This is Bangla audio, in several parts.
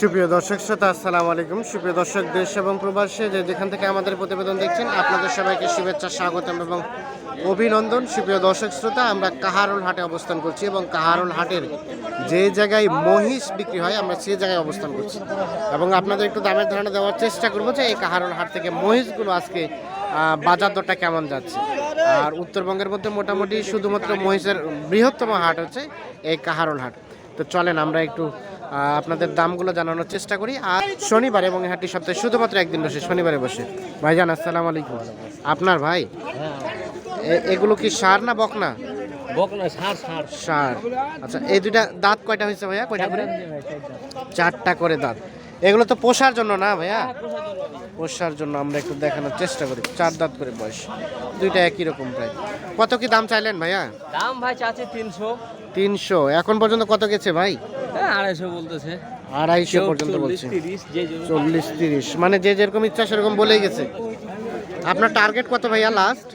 সুপ্রিয় দর্শক শ্রোতা, আসসালামু আলাইকুম। সুপ্রিয় দর্শক, দেশ এবং প্রবাসে যে যেখান থেকে আমাদের প্রতিবেদন দেখছেন, আপনাদের সবাইকে শুভেচ্ছা, স্বাগতম এবং অভিনন্দন। সুপ্রিয় দর্শক শ্রোতা, আমরা কাহারুল হাটে অবস্থান করছি এবং কাহারুল হাটের যে জায়গায় মহিষ বিক্রি হয়, আমরা সেই জায়গায় অবস্থান করছি। এবং আপনাদের একটু দামের ধারণা দেওয়ার চেষ্টা করব যে এই কাহারুল হাট থেকে মহিষগুলো আজকে বাজার দরটা কেমন যাচ্ছে। আর উত্তরবঙ্গের মধ্যে মোটামুটি শুধুমাত্র মহিষের বৃহত্তম হাট হচ্ছে এই কাহারুল হাট। তো চলেন, আমরা একটু আপনাদের দামগুলো জানানোর চেষ্টা করি। আর শনিবার এবং হাটটি সপ্তাহে শুধুমাত্র একদিন বসে শনিবারে বসে। ভাইজান আসসালামু আলাইকুম। আপনার ভাই? এগুলো কি সার না বকনা? বক সার আচ্ছা এই দুইটা দাঁত কয়টা হয়েছে ভাইয়া? কয়টা করে? চারটা করে দাঁত। এগুলো তো পোষার জন্য না ভাইয়া? পোষার জন্য। আমরা একটু দেখানোর চেষ্টা করি। চার দাঁত করে বয়স। দুইটা একই রকম প্রায় কত কি দাম চাইলেন ভাইয়া? দাম ভাই চাচ্ছে তিনশো। তিনশো। এখন পর্যন্ত কত গেছে ভাই? হ্যাঁ আড়াইশো বলতেছে। আড়াইশো পর্যন্ত বলছে। চল্লিশ তিরিশ। মানে যে যেরকম ইচ্ছা সেরকম বলেই গেছে। আপনার টার্গেট কত ভাইয়া লাস্ট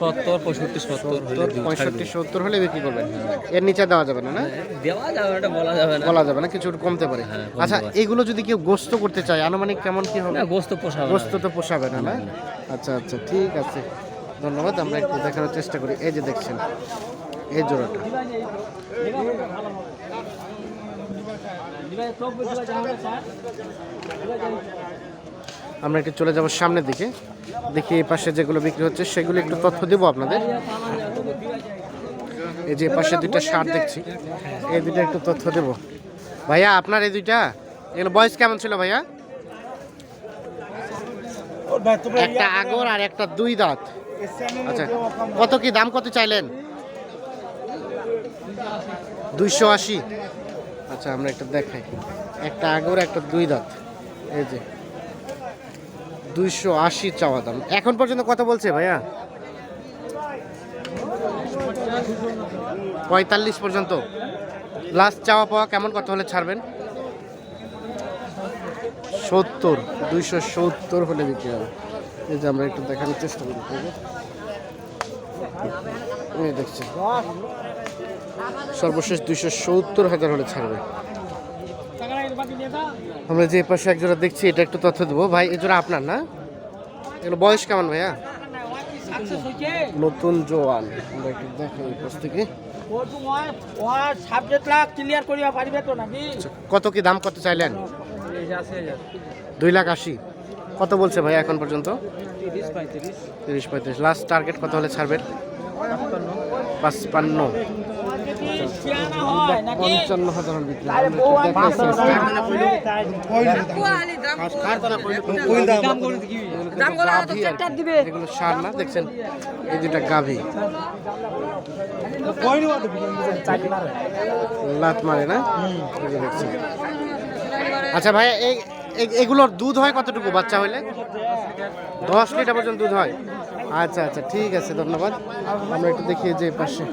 সত্তর পঁয়ষট্টি সত্তর হলে পঁয়ষট্টি সত্তর হলে বিক্রি করবেন। এর নিচে দেওয়া যাবে না না? দেওয়া যাবে না, বলা যাবে না। বলা যাবে না কিছু কমতে পারে। হ্যাঁ, আচ্ছা এগুলো যদি কেউ গোস্ত করতে চায় আনুমানিক কেমন কি হবে? গোস্ত পোষাবে গোস্ত তো পোষাবে না না? আচ্ছা আচ্ছা ঠিক আছে। ধন্যবাদ আমরা একটু দেখানোর চেষ্টা করি। এই যে দেখছেন। এই জোড়াটা। আমরা একটু চলে যাব সামনের দিকে। দেখি এই পাশে যেগুলো বিক্রি হচ্ছে সেগুলো একটু তথ্য দেবো আপনাদের। এই যে পাশে দুইটা সার দেখছি এই দুইটা একটু তথ্য দেবো। ভাইয়া আপনার এই দুইটা? এগুলো বয়স কেমন ছিল ভাইয়া? একটা আগর আর একটা দুই দাঁত। আচ্ছা কত কি দাম কত চাইলেন? দুইশো আশি। আচ্ছা আমরা একটা দেখাই। একটা আগর একটা দুই দাঁত। এই যে, দুইশো আশি চাওয়া দাম। এখন পর্যন্ত কত বলছে ভাইয়া? পঁয়তাল্লিশ পর্যন্ত। লাস্ট চাওয়া পাওয়া কেমন কত হলে ছাড়বেন? সত্তর, দুইশো সত্তর হলে বিক্রি হবে। এই যে, আমরা একটু দেখানোর চেষ্টা করি। দেখছি। সর্বশেষ দুইশো সত্তর হাজার হলে ছাড়বে। আমরা যে পাশে একজোড়া দেখছি এটা একটু তথ্য দেবো। ভাই এই জোড়া আপনার না? এগুলো বয়স কেমন ভাইয়া? নতুন জোয়ান। আমরা একটু থেকে। আচ্ছা, কত কি দাম কত চাইলেন? দুই লাখ আশি। কত বলছে ভাই এখন পর্যন্ত? তিরিশ পঁয়ত্রিশ। লাস্ট টার্গেট কত হলে ছাড়বেন? পাঁচপান্ন। পঞ্চান্ন হাজার বিক্রি এগুলো সার না দেখছেন? এই দুটা গাভী। লাত মারে না? দেখছেন। আচ্ছা ভাই এই এই- এগুলোর দুধ হয় কতটুকু? বাচ্চা হইলে? দশ লিটার পর্যন্ত দুধ হয়? আচ্ছা আচ্ছা ঠিক আছে ধন্যবাদ। আমরা একটু দেখি যে পাশে।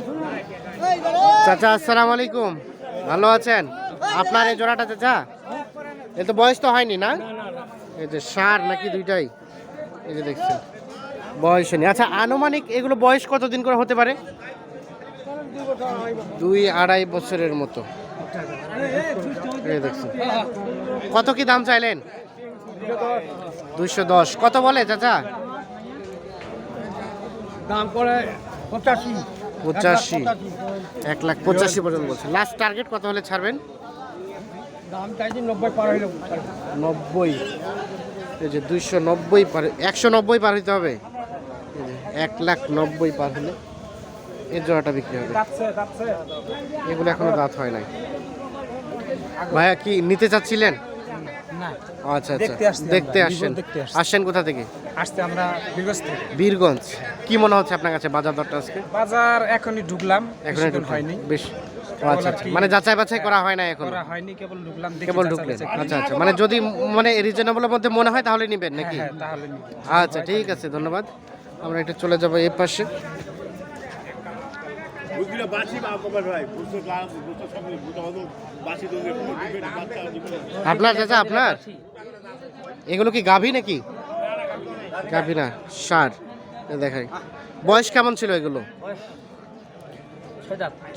চাচা, আসসালামু আলাইকুম। ভালো আছেন? আপনার এই জোড়াটা চাচা? এ তো বয়স তো হয়নি, না? এই যে সার নাকি দুইটাই? এই যে দেখছেন, বয়স হয়নি। আচ্ছা আনুমানিক এগুলো বয়স কতদিন করে হতে পারে? দুই আড়াই বছরের মতো। এই দেখছেন। কত কি দাম চাইলেন? দুইশো দশ। কত বলে চাচা? দাম করে পঁচাশি। পঁচাশি। এক লাখ পঁচাশি পর্যন্ত বলছে। লাস্ট টার্গেট কত হলে ছাড়বেন? দাম চাইছি নব্বই পার হইলে নব্বই। এই যে দুইশো নব্বই পার একশো নব্বই পার হইতে হবে? এক লাখ নব্বই পার হলে এর জোড়াটা বিক্রি হবে। এগুলো এখনও দাঁত হয় নাই। ভাইয়া কি নিতে চাচ্ছিলেন? আচ্ছা আচ্ছা। দেখতে আসছেন। আসছেন কোথা থেকে? আসতে আমরা থেকে। বীরগঞ্জ। কি মনে হচ্ছে আপনার কাছে বাজার দরটা আজকে? বাজার এখনই ঢুকলাম এখনই বেশি হয়নি। বেশ ও আচ্ছা আচ্ছা। মানে যাচাই বাছাই করা হয় না এখন? করা হয়নি কেবল ঢুকলাম দেখি কেবল যাচাই ঢুকলেন। বাছাই আচ্ছা আচ্ছা। মানে যদি মানে রিজনেবলের মধ্যে মনে হয় তাহলে নিবেন নাকি? হ্যাঁ তাহলে নিবো। আচ্ছা ঠিক আছে ধন্যবাদ। আমরা একটু চলে যাব এই পাশে। বুঝলি বাসি বা ভাই বুঝতে ক্লাস বুঝতে সব বুঝতে হতো বাসি তো বাচ্চা দিবে আপনার চাচা আপনার? এগুলো কি গাভী নাকি? গাভী না সার। এ দেখাই। বয়স কেমন ছিল এগুলো?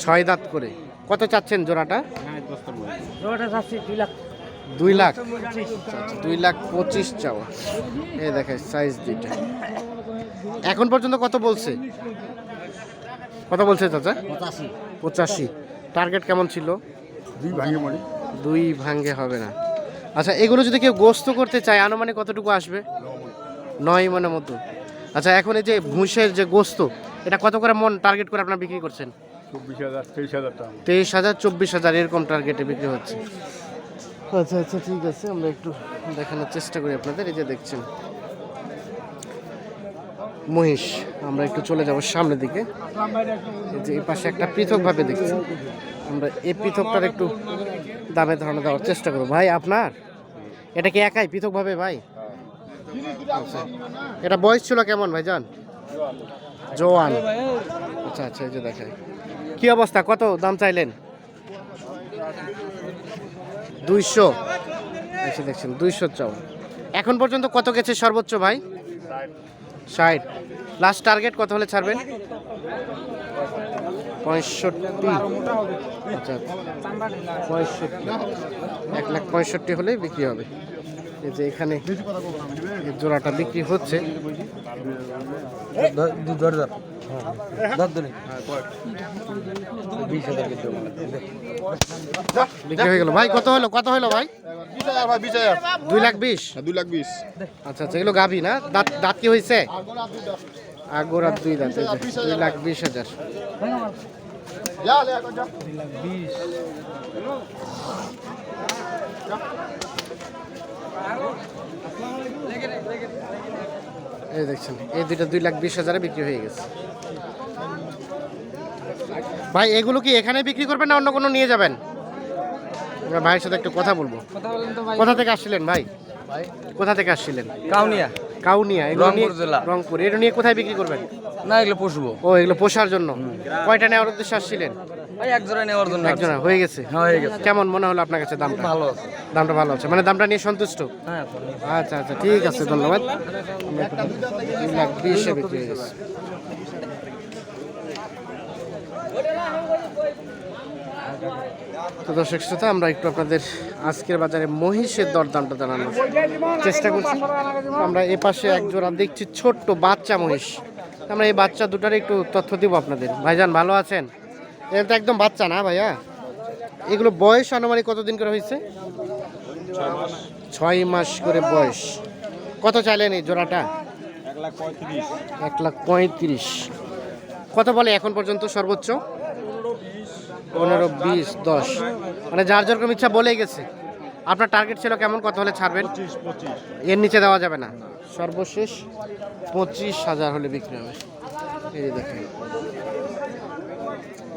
ছয় দাঁত। করে। কত চাচ্ছেন জোড়াটা? যাচ্ছে দুই লাখ। দুই লাখ? আচ্ছা, আচ্ছা, দুই লাখ পঁচিশ চাওয়া। এ দেখে সাইজ দুইটা। এখন পর্যন্ত কত বলছে? কত বলছে চাচা? পঁচাশি। পঁচাশি। টার্গেট কেমন ছিল? দুই ভাঙে মনে। দুই ভাঙ্গে হবে না। আচ্ছা এগুলো যদি কেউ গোস্ত করতে চায় আনুমানিক কতটুকু আসবে? নয় মনের মতো। আচ্ছা এখন এই যে ভুঁসের যে গোস্ত এটা কত করে মন টার্গেট করে আপনারা বিক্রি করছেন? চব্বিশ হাজার তেইশ হাজার টাকা। তেইশ হাজার চব্বিশ হাজার এরকম টার্গেটে বিক্রি হচ্ছে। আচ্ছা আচ্ছা ঠিক আছে আমরা একটু দেখানোর চেষ্টা করি আপনাদের এই যে দেখছেন। মহিষ আমরা একটু চলে যাব সামনের দিকে। এই যে এই পাশে একটা পৃথকভাবে দেখছি। আমরা এই পৃথকটার একটু দামে ধারণা দেওয়ার চেষ্টা করব। ভাই আপনার? এটা কি একাই পৃথকভাবে ভাই? এটা বয়স ছিল কেমন ভাই জান জোয়ান। আচ্ছা আচ্ছা এই যে দেখায় কি অবস্থা? কত দাম চাইলেন? দুইশো। এসে দেখছেন, দুইশো চাও এখন পর্যন্ত কত গেছে সর্বোচ্চ ভাই? ষাট। লাস্ট টার্গেট কত হলে ছাড়বেন? পঁয়ষট্টি। আচ্ছা। পঁয়ষট্টি। এক লাখ পঁয়ষট্টি হলেই বিক্রি হবে। এই যে এখানে জোড়াটা বিক্রি হচ্ছে। বিক্রি হয়ে গেল। ভাই কত হলো? কত হলো ভাই? বিশ হাজার ভাই বিশ হাজার। দুই লাখ বিশ? দুই লাখ বিশ। আচ্ছা আচ্ছা এগুলো গাভি না? দাঁত দাঁত কি হয়েছে? আগোড়ার দুই দাঁত এই যে, দুই লাখ বিশ। এই দেখছেন এই দুইটা দুই লাখ বিশ হাজারে বিক্রি হয়ে গেছে। ভাই এগুলো কি এখানে বিক্রি করবেন না অন্য কোনো নিয়ে যাবেন? আমরা ভাইয়ের সাথে একটু কথা বলব। কথা থেকে আসছিলেন ভাই? কোথা থেকে আসছিলেন? কাউনিয়া। কাউনিয়া এগুলো রংপুর নিয়ে- জেলা। রংপুর। এটা নিয়ে কোথায় বিক্রি করবেন? না এগুলো পুষবো। ও এগুলো পোষার জন্য। কয়টা নেওয়ার উদ্দেশ্যে আসছিলেন? ওই এক জোড়া নেওয়ার জন্য একজন হয়ে গেছে। হ্যাঁ, হয়ে গেছে। কেমন মনে হলো আপনার কাছে দামটা? ভালো আছে। দামটা ভালো আছে। মানে দামটা নিয়ে সন্তুষ্ট? হ্যাঁ আচ্ছা আচ্ছা ঠিক আছে ধন্যবাদ। আমরা একটু লাখ বিশে বিক্রি হয়ে গেছে। তো দর্শক শ্রোতা আমরা একটু আপনাদের আজকের বাজারে মহিষের দরদামটা জানানোর চেষ্টা করছি। আমরা এ পাশে এক জোড়া দেখছি ছোট্ট বাচ্চা মহিষ। আমরা এই বাচ্চা দুটার একটু তথ্য দিব আপনাদের। ভাইজান ভালো আছেন? এটা তো একদম বাচ্চা না ভাইয়া? এগুলো বয়স আনুমানিক কতদিন করে হয়েছে? ছয় মাস করে বয়স। কত চাইলেন এই জোড়াটা? এক লাখ পঁয়ত্রিশ। কত বলে এখন পর্যন্ত সর্বোচ্চ? পনেরো বিশ দশ। মানে যার যেরকম ইচ্ছা বলেই গেছে। আপনার টার্গেট ছিল কেমন? কত হলে ছাড়বেন? এর নিচে দেওয়া যাবে না। সর্বশেষ পঁচিশ হাজার হলে বিক্রি হবে। এই দেখেন।